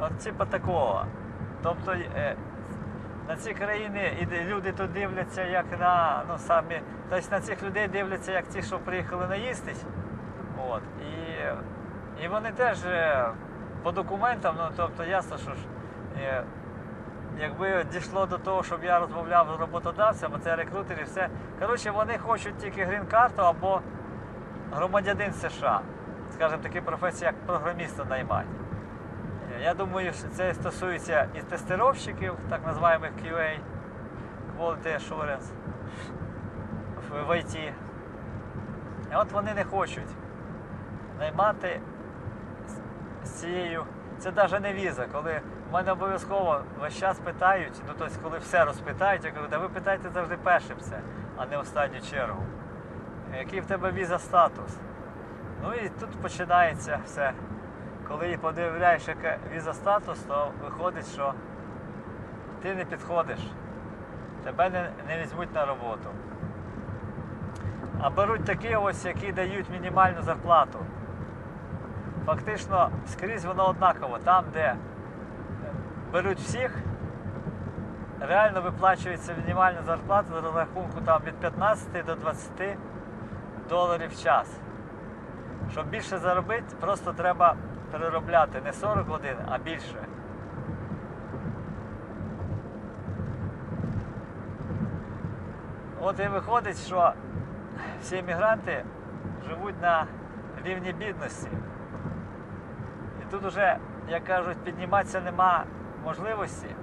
от типа такого. Тобто е, на ці країни і люди тут дивляться як на ну самі, тобто на цих людей дивляться як ті, що приїхали наїстись. От. І, і вони теж е, по документам, ну тобто ясно, що ж. е, Якби дійшло до того, щоб я розмовляв з роботодавцями, це рекрутери, все. Коротше, вони хочуть тільки грін-карту або громадянин США. Скажімо, такі професії, як програміста наймати. Я думаю, що це стосується і тестировщиків, так називаємо QA, Quality Assurance в IT. І от вони не хочуть наймати з- цією. Це навіть не віза, коли в мене обов'язково весь час питають, ну тобто, коли все розпитають, я кажу, да ви питайте завжди першим все, а не останню чергу. Який в тебе віза статус? Ну і тут починається все. Коли подивляєш, яке віза статус, то виходить, що ти не підходиш, тебе не, не візьмуть на роботу. А беруть такі ось, які дають мінімальну зарплату. Фактично скрізь воно однаково. Там, де беруть всіх, реально виплачується мінімальна зарплата за розрахунку там від 15 до 20 доларів в час. Щоб більше заробити, просто треба переробляти не 40 годин, а більше. От і виходить, що всі мігранти живуть на рівні бідності. І тут вже, як кажуть, підніматися нема можливості,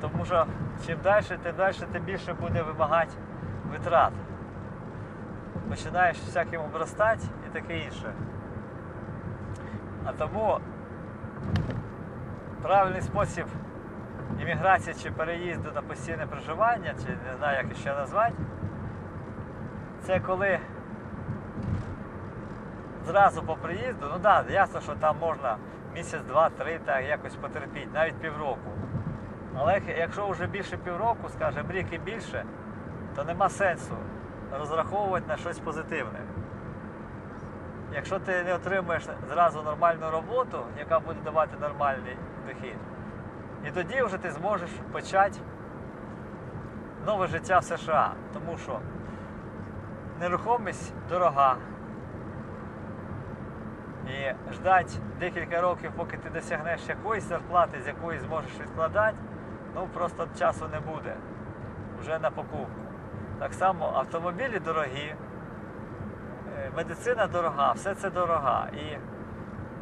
тому що чим далі, тим далі, тим більше буде вимагати витрат. Починаєш всяким обростати і таке інше. А тому правильний спосіб імміграції чи переїзду на постійне проживання, чи не знаю, як ще назвати, це коли зразу по приїзду, ну так, да, ясно, що там можна місяць, два, три, так якось потерпіти, навіть півроку. Але якщо вже більше півроку, скажімо, рік і більше, то нема сенсу розраховувати на щось позитивне. Якщо ти не отримаєш зразу нормальну роботу, яка буде давати нормальний дохід, і тоді вже ти зможеш почати нове життя в США. Тому що нерухомість дорога. І ждати декілька років, поки ти досягнеш якоїсь зарплати, з якої зможеш відкладати, ну просто часу не буде вже на покупку. Так само автомобілі дорогі, медицина дорога, все це дорога. І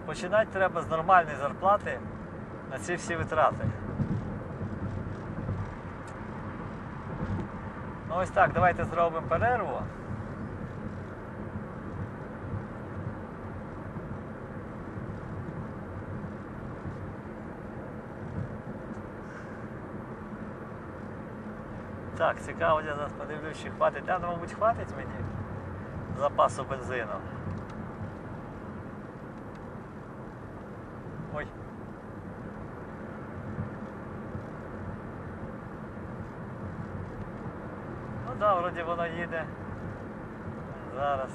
починати треба з нормальної зарплати на ці всі витрати. Ну ось так, давайте зробимо перерву. Так, цікаво, я зараз подивлюсь, чи хватить. Та, ну, мабуть, хватить мені запасу бензину. Ой. Ну да, вроді воно їде. Зараз.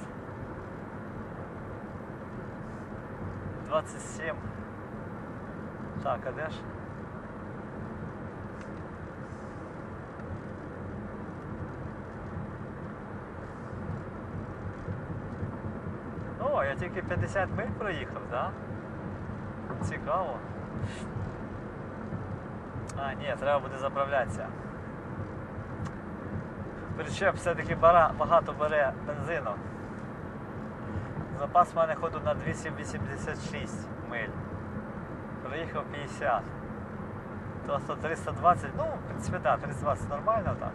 27. Так, а де ж? О, тільки 50 миль проїхав, так? Да? Цікаво. А, ні, треба буде заправлятися. Причеп все-таки багато бере бензину. Запас в мене ходу на 286 миль. Проїхав 50. Тобто 320, ну, в принципі, так, 320 нормально так.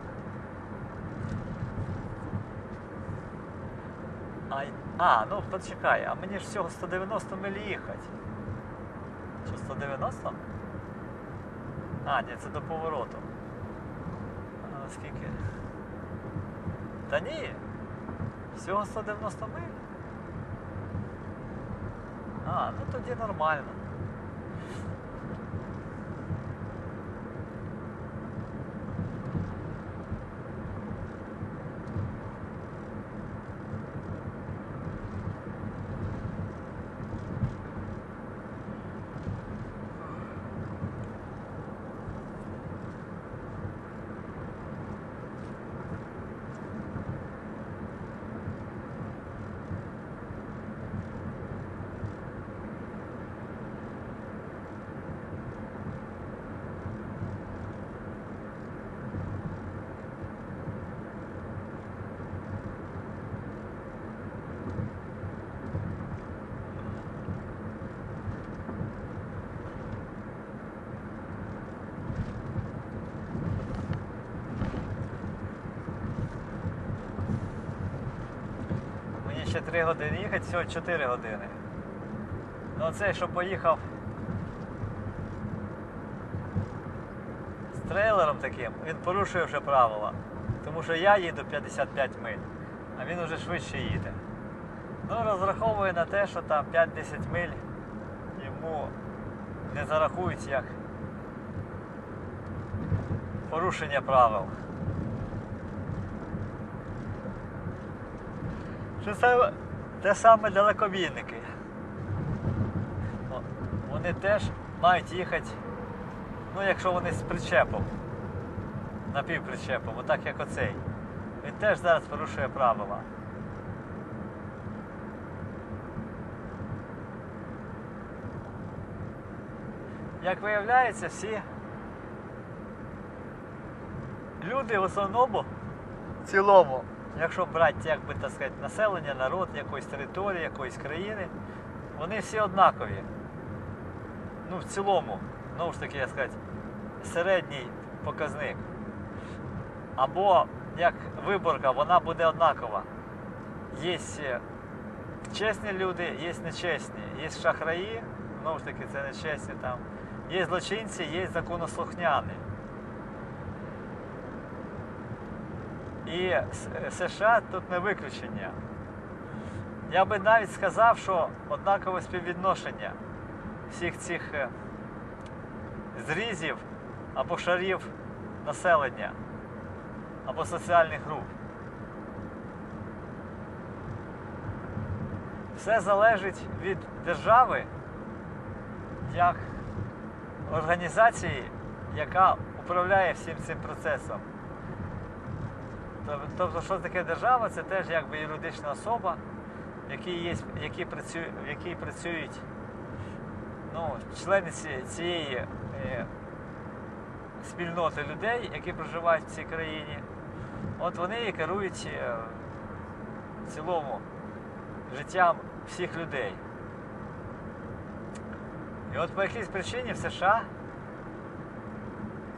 А, а, ну почекай, а мені ж всього 190 миль їхати. Що 190? А, ні, це до повороту. А, скільки? Та ні. Всього 190 миль. А, ну тоді нормально. Чи 3 години їхати, всього 4 години. Ну цей, що поїхав з трейлером таким, він порушує вже правила. Тому що я їду 55 миль, а він вже швидше їде. Ну, розраховує на те, що там 5-10 миль йому не зарахують як порушення правил. Що це те саме далекобійники. Вони теж мають їхати, ну якщо вони з причепом, напівпричепом, отак як оцей. Він теж зараз порушує правила. Як виявляється, всі люди в основному в цілому, якщо брати, як так сказати, населення, народ якоїсь території, якоїсь країни, вони всі однакові. Ну, в цілому, знову ж таки, як сказати, середній показник. Або як виборка, вона буде однакова. Є е, чесні люди, є нечесні, є шахраї, знову ж таки, це нечесні там. Є злочинці, є законослухняні. І США тут не виключення. Я би навіть сказав, що однакове співвідношення всіх цих е, зрізів або шарів населення, або соціальних груп. Все залежить від держави як організації, яка управляє всім цим процесом. Тоб- Тобто, що таке держава? Це теж якби юридична особа, в якій є, які працює, в якій працюють ну, члени цієї е, спільноти людей, які проживають в цій країні. От вони і керують е, в цілому життям всіх людей. І от по якійсь причині в США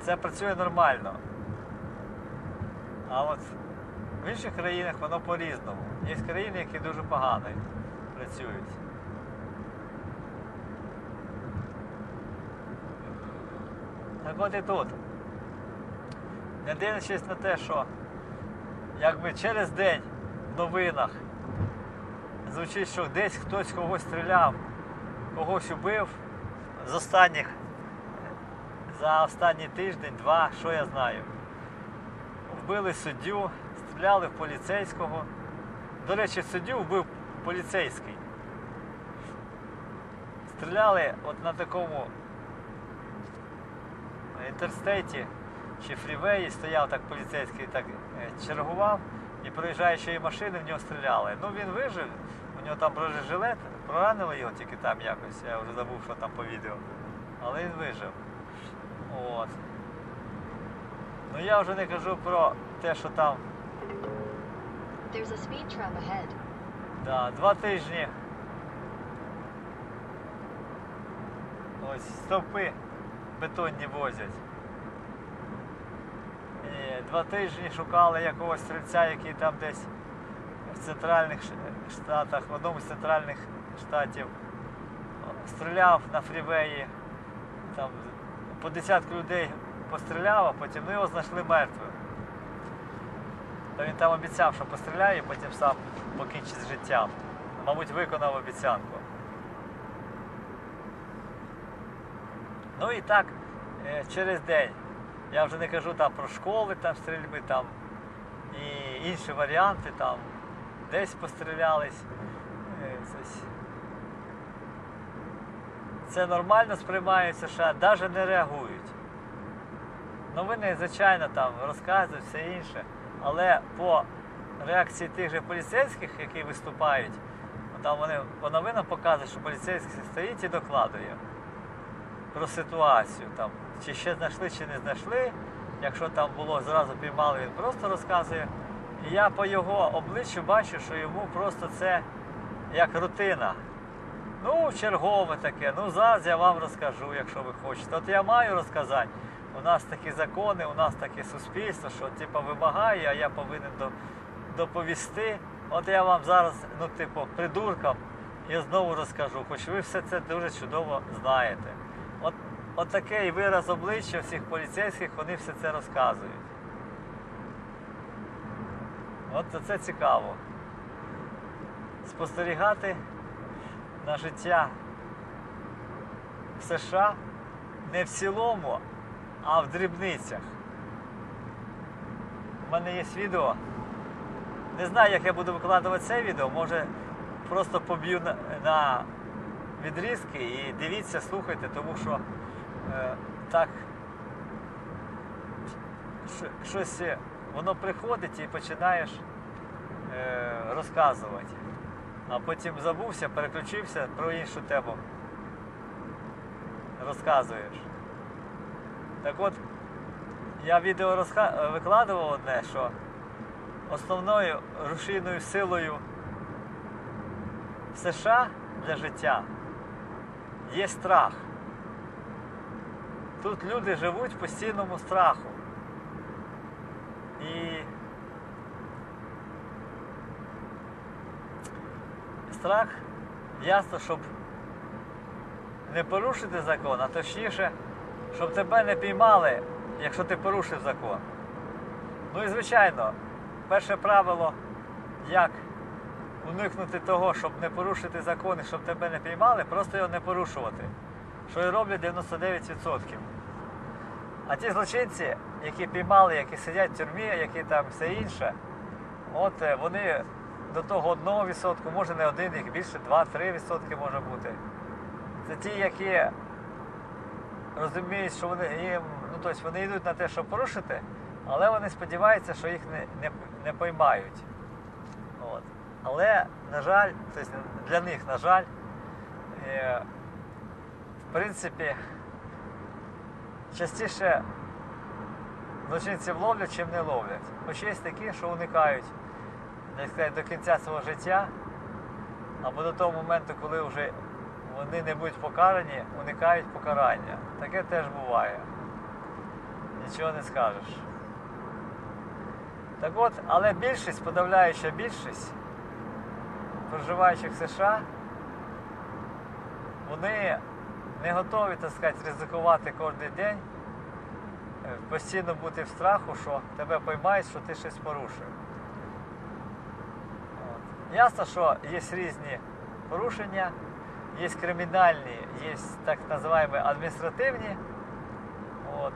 це працює нормально. А от в інших країнах воно по-різному. Є країни, які дуже погано працюють. Так от і тут. Не дивлячись на те, що якби через день в новинах звучить, що десь хтось когось стріляв, когось убив з останніх за останній тиждень, два, що я знаю. Вбили суддю, стріляли в поліцейського. До речі, суддю вбив поліцейський. Стріляли от на такому інтерстейті чи фрівеї стояв так поліцейський, так е, чергував і проїжджаючої машини в нього стріляли. Ну він вижив, у нього там бронежилет, поранили його тільки там якось, я вже забув, що там по відео. Але він вижив. От. Ну я вже не кажу про те, що там There's a speed trap ahead. да, два тижні. Ось стовпи бетонні возять. І два тижні шукали якогось стрільця, який там десь в центральних штатах, в одному з центральних штатів стріляв на фрівеї, там по десятку людей постріляв, а потім ну, його знайшли мертвим. Та він там обіцяв, що постріляє, потім сам покінчить з життям. Мабуть, виконав обіцянку. Ну і так, е, через день. Я вже не кажу там про школи, там стрільби, там і інші варіанти, там десь пострілялись. Е. Це нормально сприймають США, навіть не реагують. Новини, звичайно, там розказують все інше, але по реакції тих же поліцейських, які виступають, там вони по новинам показують, що поліцейський стоїть і докладує про ситуацію, там, чи ще знайшли, чи не знайшли. Якщо там було, зразу піймали, він просто розказує. І я по його обличчю бачу, що йому просто це як рутина. Ну, чергове таке, ну зараз я вам розкажу, якщо ви хочете. От я маю розказати. У нас такі закони, у нас таке суспільство, що типу, вимагає, а я повинен до- доповісти. От я вам зараз, ну, типу, придуркам, я знову розкажу, хоч ви все це дуже чудово знаєте. От, от такий вираз обличчя всіх поліцейських, вони все це розказують. От це цікаво. Спостерігати на життя в США не в цілому, а в дрібницях. У мене є відео. Не знаю, як я буду викладувати це відео, може просто поб'ю на, на відрізки і дивіться, слухайте, тому що е, так щось воно приходить і починаєш е, розказувати. А потім забувся, переключився про іншу тему. Розказуєш. Так от, я відео розка... викладував одне, що основною рушійною силою США для життя є страх. Тут люди живуть в постійному страху. І страх ясно, щоб не порушити закон, а точніше, щоб тебе не піймали, якщо ти порушив закон. Ну і звичайно, перше правило, як уникнути того, щоб не порушити закон і щоб тебе не піймали, просто його не порушувати. Що і роблять 99%. А ті злочинці, які піймали, які сидять в тюрмі, які там все інше, от е, вони до того 1%, може не один, їх більше 2-3% може бути. Це ті, які розуміють, що вони їм, ну тобто вони йдуть на те, щоб порушити, але вони сподіваються, що їх не, не, не поймають. От. Але, на жаль, тобто для них, на жаль, е, в принципі, частіше злочинців ловлять, чим не ловлять. Хоч є такі, що уникають так сказати, до кінця свого життя, або до того моменту, коли вже вони не будуть покарані, уникають покарання. Таке теж буває. Нічого не скажеш. Так от, але більшість, подавляюча більшість проживаючих в США, вони не готові, так сказати, ризикувати кожен день, е, постійно бути в страху, що тебе поймають, що ти щось порушив. От. Ясно, що є різні порушення, є кримінальні, є так називаємо адміністративні. От.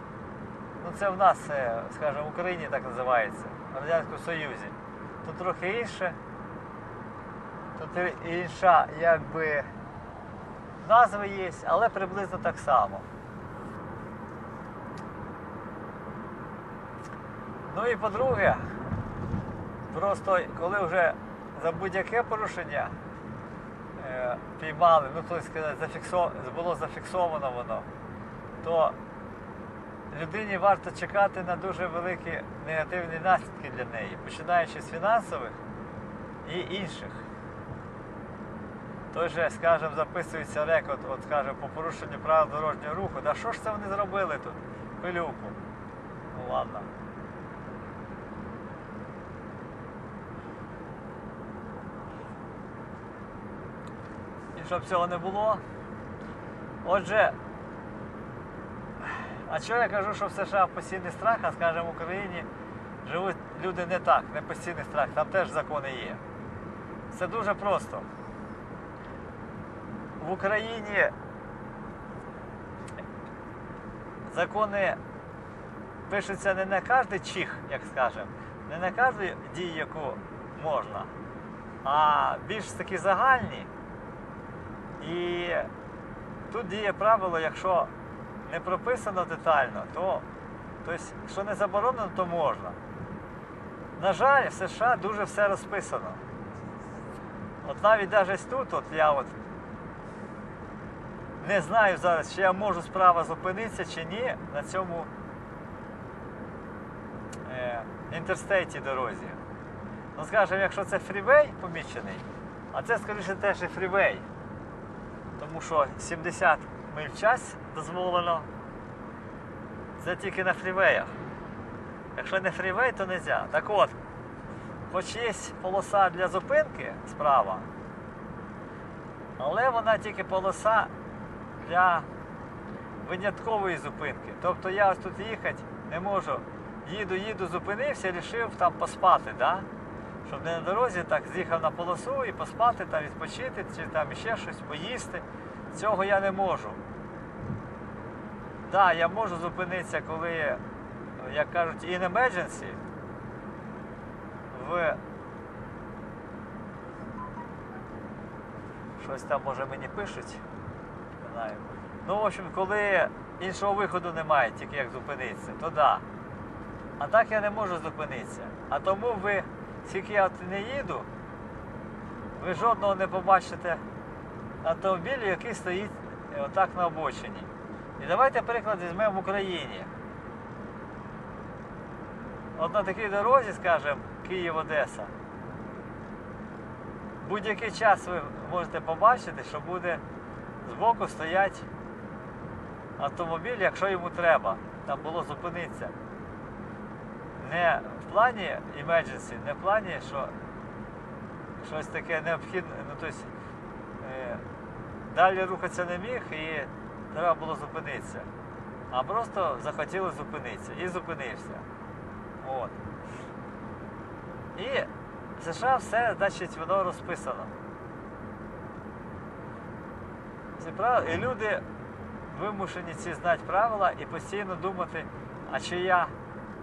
Ну, це в нас, е, скажімо, в Україні так називається, в Радянському Союзі. Тут трохи інше. Тут інша, якби, назви є, але приблизно так само. Ну і по-друге, просто коли вже за будь-яке порушення піймали, ну тобто сказати, зафіксо, було зафіксовано воно, то людині варто чекати на дуже великі негативні наслідки для неї, починаючи з фінансових і інших. Той же, скажімо, записується рекорд, от скажімо, по порушенню правил дорожнього руху. Да що ж це вони зробили тут? Пилюку. Ну ладно. Щоб цього не було. Отже, а чого я кажу, що в США постійний страх, а скажімо, в Україні живуть люди не так, не постійний страх, там теж закони є. Це дуже просто. В Україні закони пишуться не на кожен чих, як скажемо, не на кожну дію, яку можна, а більш такі загальні. І тут діє правило, якщо не прописано детально, то тобто, що не заборонено, то можна. На жаль, в США дуже все розписано. От навіть навіть тут, от я от не знаю зараз, чи я можу справа зупинитися чи ні на цьому е, інтерстейті дорозі. Ну, скажімо, якщо це фрівей помічений, а це, скоріше, теж і фрівей. Тому що 70 миль в час дозволено. Це тільки на фрівеях. Якщо не фрівей, то не можна. Так от, хоч є полоса для зупинки справа, але вона тільки полоса для виняткової зупинки. Тобто я ось тут їхати не можу. Їду, їду, зупинився, рішив там поспати, да? Щоб не на дорозі так з'їхав на полосу і поспати, там відпочити, чи там ще щось поїсти. Цього я не можу. Так, я можу зупинитися, коли, як кажуть, in emergency, в щось там може мені пишуть. Не знаю. Ну, в общем, коли іншого виходу немає, тільки як зупинитися, то да. А так я не можу зупинитися. А тому ви, скільки я не їду, ви жодного не побачите автомобілю, який стоїть е, отак на обочині. І давайте приклад візьмемо в Україні. От на такій дорозі, скажімо, Київ-Одеса. Будь-який час ви можете побачити, що буде збоку стоять автомобіль, якщо йому треба. Там було зупинитися. Не в плані emergency, не в плані, що щось таке необхідне, ну тобто е, далі рухатися не міг і треба було зупинитися. А просто захотіли зупинитися і зупинився. От. І в США все, значить, воно розписано. Ці правила, і люди вимушені ці знати правила і постійно думати, а чи я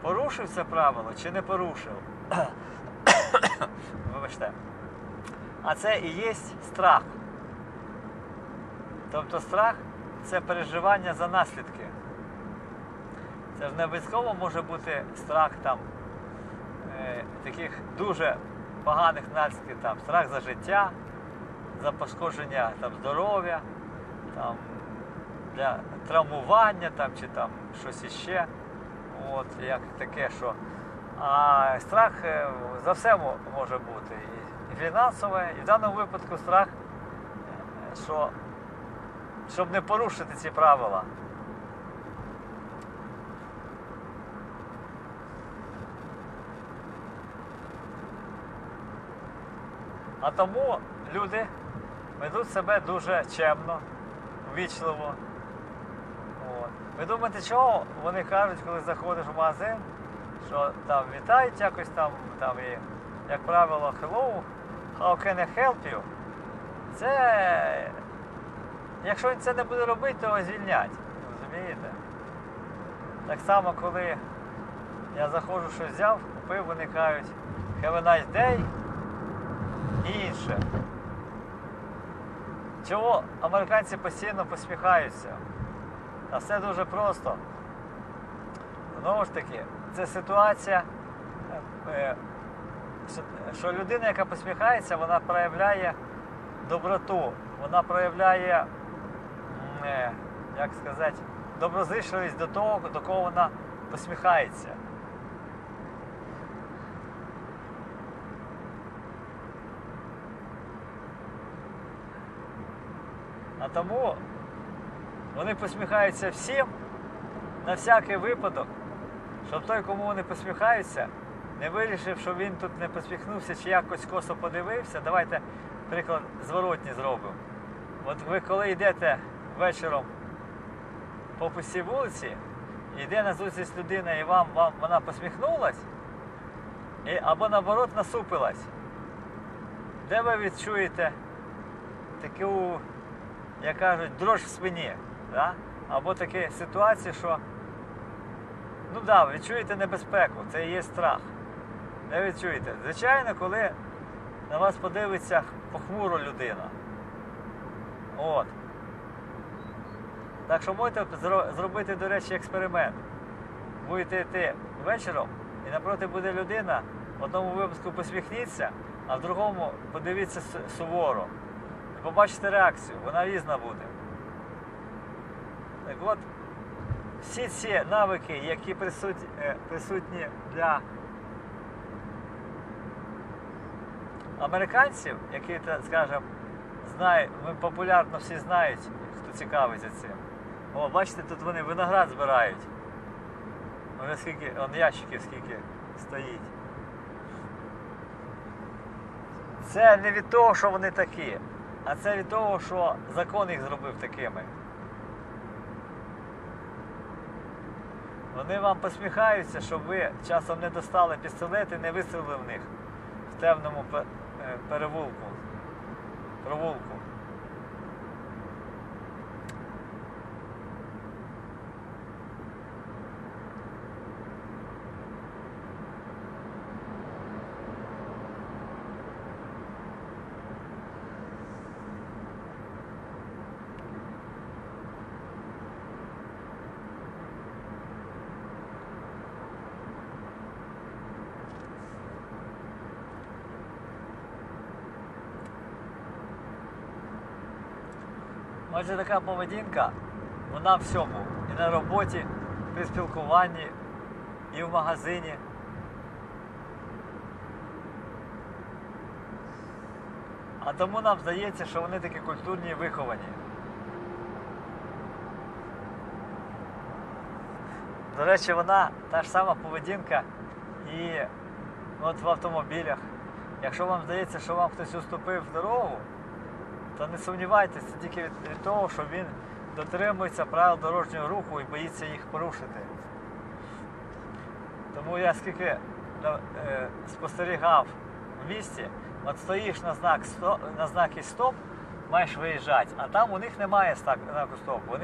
порушив це правило, чи не порушив. Вибачте. А це і є страх. Тобто страх це переживання за наслідки. Це ж не обов'язково може бути страх там е, таких дуже поганих наслідків, там страх за життя, за пошкодження там, здоров'я, там, для травмування там, чи там щось іще. От, як таке, що. А страх е, за все може бути. І фінансове, і в даному випадку страх, е, що, щоб не порушити ці правила. А тому люди ведуть себе дуже чемно, ввічливо. Ви думаєте, чого вони кажуть, коли заходиш в магазин, що там вітають якось там, там і, як правило, hello, how can I help you? Це, якщо він це не буде робити, то звільнять. Розумієте? Так само, коли я заходжу, щось взяв, купив, вони кажуть have a nice day і інше. Чого американці постійно посміхаються? А все дуже просто. Знову ж таки, це ситуація, е, що- що людина, яка посміхається, вона проявляє доброту, вона проявляє, е, як сказати, доброзичливість до того, до кого вона посміхається. А тому вони посміхаються всім на всякий випадок, щоб той, кому вони посміхаються, не вирішив, що він тут не посміхнувся чи якось косо подивився. Давайте приклад зворотній зробимо. От ви коли йдете вечором по пустій вулиці, йде на зустріч людина і вам, вам вона посміхнулась, або наоборот насупилась. Де ви відчуєте таку як кажуть, дрож в спині. Да? Або такі ситуації, що ну да, ви відчуєте небезпеку, це і є страх. Не відчуєте. Звичайно, коли на вас подивиться похмуро людина. От. Так що можете зробити, до речі, експеримент. Будете йти вечором, і напроти буде людина, в одному випадку посміхніться, а в другому подивіться суворо. І побачите реакцію, вона різна буде. Так от, всі ці навики, які присутні, е, присутні для американців, які, скажімо, знають, популярно всі знають, хто цікавиться цим. О, бачите, тут вони виноград збирають. Вони скільки, он ящиків скільки стоїть. Це не від того, що вони такі, а це від того, що закон їх зробив такими. Вони вам посміхаються, щоб ви часом не достали пістолет і не вистрілили в них в темному е, перевулку, провулку. Отже, така поведінка, вона всьому. І на роботі, при спілкуванні, і в магазині. А тому нам здається, що вони такі культурні і виховані. До речі, вона та ж сама поведінка і от в автомобілях. Якщо вам здається, що вам хтось уступив дорогу, то не сумнівайтеся тільки від, того, що він дотримується правил дорожнього руху і боїться їх порушити. Тому я скільки е, спостерігав в місті, от стоїш на знак на знаки стоп, маєш виїжджати, а там у них немає знаку стоп. Вони